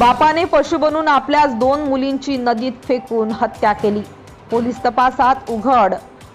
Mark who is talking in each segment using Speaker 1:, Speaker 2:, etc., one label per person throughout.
Speaker 1: बापाने पशु बनून आपल्याच दोन मुलींची नदीत फेकून हत्या केली. पोलीस तपासात उघड.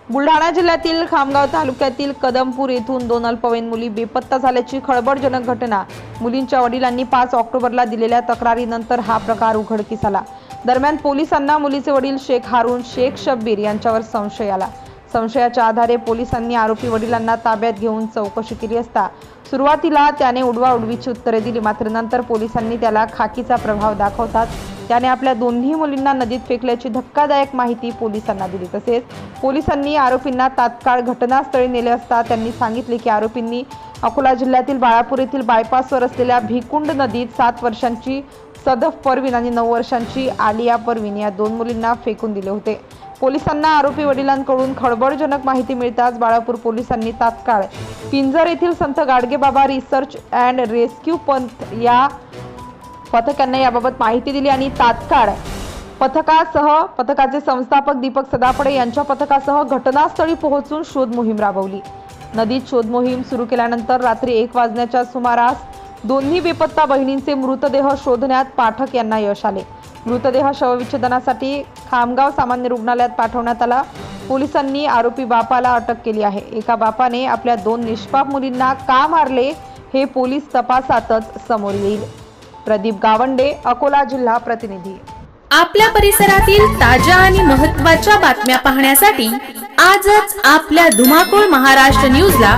Speaker 1: बुलढाणा जिल्ह्यातील खामगाव तालुक्यातील कदमपूर येथून दोन अल्पवयीन मुली बेपत्ता झाल्याची खळबळजनक घटना मुलींच्या वडिलांनी पाच ऑक्टोबरला दिलेल्या तक्रारीनंतर हा प्रकार उघडकीस आला. दरम्यान पोलिसांना मुलीचे वडील शेख हारून शेख शब्बीर यांच्यावर संशय आला. संशयाच्या आधारे पोलिसांनी आरोपी वडिलांना ताब्यात घेऊन चौकशी केली असता सुरुवातीला त्याने उडवाउडवीची उत्तरे दिली. मात्र नंतर पोलिसांनी त्याला खाकीचा प्रभाव दाखवतात त्याने आपल्या दोन्ही मुलींना नदीत फेकल्याची धक्कादायक माहिती पोलिसांना दिली. तसेच पोलिसांनी आरोपींना तात्काळ घटनास्थळी नेले असता त्यांनी सांगितले की आरोपींनी अकोला जिल्ह्यातील बाळापूर येथील बायपासवर असलेल्या भिकुंड नदीत सात वर्षांची सदफ परवीन आणि नऊ वर्षांची आलिया परवीन या दोन मुलींना फेकून दिले होते. पोलिसांना आरोपी वडिलांकडून खळबळजनक माहिती मिळताच बाळापूर पोलिसांनी तात्काळ पिंजर येथील संत गाडगेबाबा रिसर्च अँड रेस्क्यू पंथ या पथकांना याबाबत माहिती दिली आणि तात्काळ पथकासह पथकाचे संस्थापक दीपक सदापडे यांच्या पथकासह घटनास्थळी पोहोचून शोध मोहीम राबवली. नदीत शोध मोहीम सुरू केल्यानंतर रात्री एक वाजण्याच्या सुमारास दोन्ही बेपत्ता बहिणींचे मृतदेह शोधण्यात पाठक यांना यश आले. मृतदेह शवविच्छेदनासाठी खामगाव सामान्य रुग्णालयात पाठवण्यात आला. पोलिसांनी आरोपी बापाला अटक केली आहे. एका बापाने आपल्या दोन निष्पाप मुलींना का मारले हे पोलीस तपासातच समोर येईल. प्रदीप गावंडे अकोला जिल्हा प्रतिनिधी.
Speaker 2: आपल्या परिसरातील ताज्या आणि महत्त्वाच्या बातम्या पाहण्यासाठी आजच आपल्या धुमाकूळ महाराष्ट्र न्यूजला